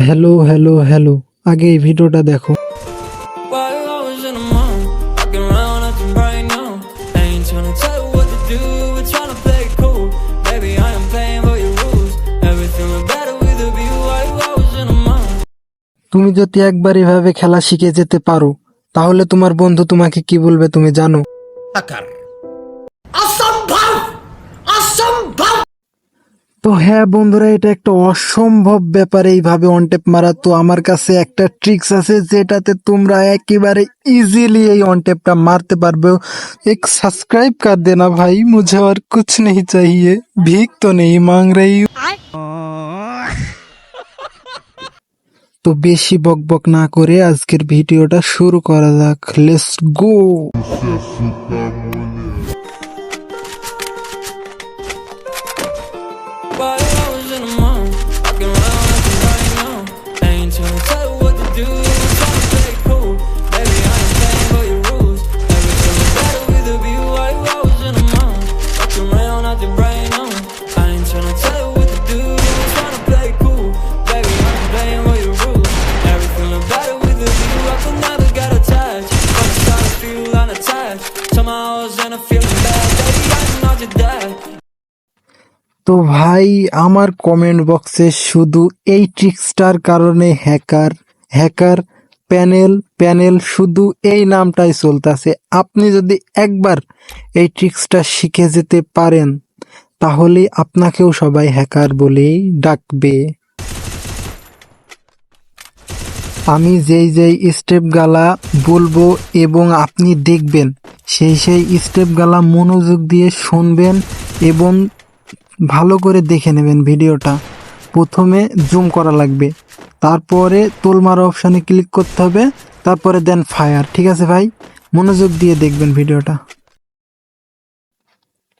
Hello hello hello. আগে এই ভিডিওটা দেখো। তুমি যদি একবার এভাবে খেলা শিখে যেতে পারো তাহলে তোমার বন্ধু তোমাকে কি বলবে তুমি জানো? আকার তো হ্যাঁ বন্ধুরা, এটা একটা অসম্ভব ব্যাপার এইভাবে অনটেপ মারা। তো আমার কাছে একটা ট্রিক্স আছে যেটাতে তোমরা একেবারে ইজিলি এই অনটেপটা মারতে পারবে। এক সাবস্ক্রাইব কর দেনা ভাই, মুঝে আর কুছ নেই চাহিয়ে। ভিক তো নেই মাং রাই। তো বেশি বক বক না করে আজকের ভিডিওটা শুরু করা যাক। লেটস গো তো ভাই, আমার কমেন্ট বক্সে শুধু এই ট্রিক্সটার কারণে হ্যাকার হ্যাকার প্যানেল প্যানেল শুধু এই নামটাই চলতেছে। আপনি যদি একবার এই ট্রিক্সটা শিখে যেতে পারেন, তাহলে আপনাকেও সবাই হ্যাকার বলেই ডাকবে। আমি যেই যেই স্টেপ গালা বলব এবং আপনি দেখবেন, সেই সেই স্টেপ গালা মনোযোগ দিয়ে শুনবেন এবং ভালো করে দেখে নেবেন ভিডিওটা। প্রথমে জুম করা লাগবে। তারপরে তোলমার অপশানে ক্লিক করতে হবে। তারপরে দেন ফায়ার ঠিক আছে ভাই? মনোযোগ দিয়ে দেখবেন ভিডিওটা।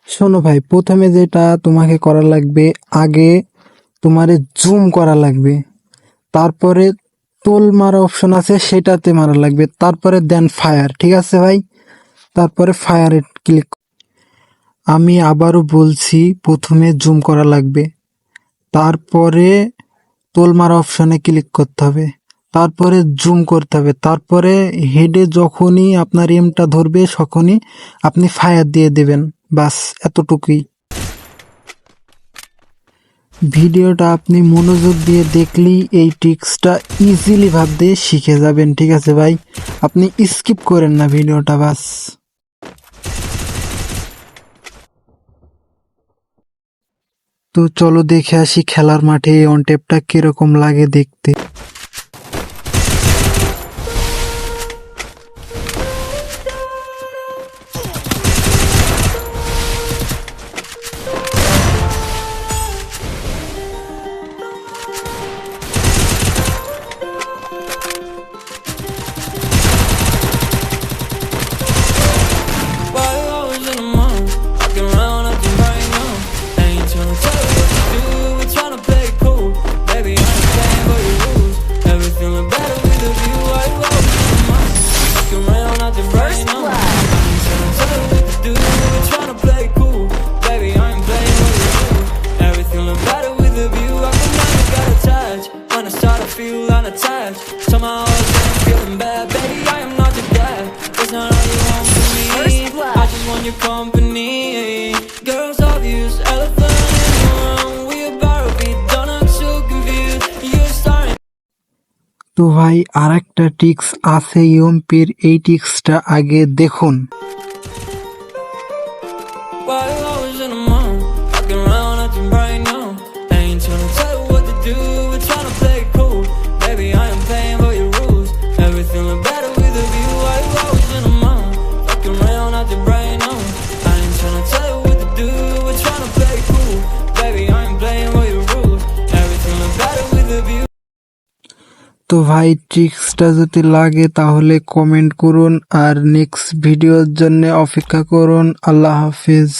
শোনো ভাই, প্রথমে যেটা তোমাকে করা লাগবে, আগে তোমারে জুম করা লাগবে। তারপরে তোল মারা অপশন আছে, সেটাতে মারা লাগবে। তারপরে দেন ফায়ার ঠিক আছে ভাই? তারপরে ফায়ারে ক্লিক আমি আবারও বলছি, প্রথমে জুম করা লাগবে। তারপরে তোল অপশানে ক্লিক করতে হবে। তারপরে জুম করতে হবে। তারপরে হেডে যখনই আপনার এমটা ধরবে, তখনই আপনি ফায়ার দিয়ে দেবেন। বাস এতটুকুই। ভিডিওটা আপনি মনোযোগ দিয়ে দেখলেই এই ট্রিক্সটা ইজিলি ভাবে শিখে যাবেন। ঠিক আছে ভাই? আপনি স্কিপ করেন না ভিডিওটা বাস তো চলো দেখে আসি খেলার মাঠে এই অনটেপটা কীরকম লাগে দেখতে। Somehow I feeling bad. Baby, I am not your dad. That's not all you want from me. I just want your company. Girls obvious, elephant in the room. We about to be done. I'm so confused. You're starting. তো ভাই আর একটা tricks আছে ইউএমপির এই টিক্সটা আগে দেখুন তো ভাই ট্রিক্সটা যদি লাগে তাহলে কমেন্ট করুন আর নেক্সট ভিডিওর জন্য অপেক্ষা করুন। আল্লাহ হাফিজ।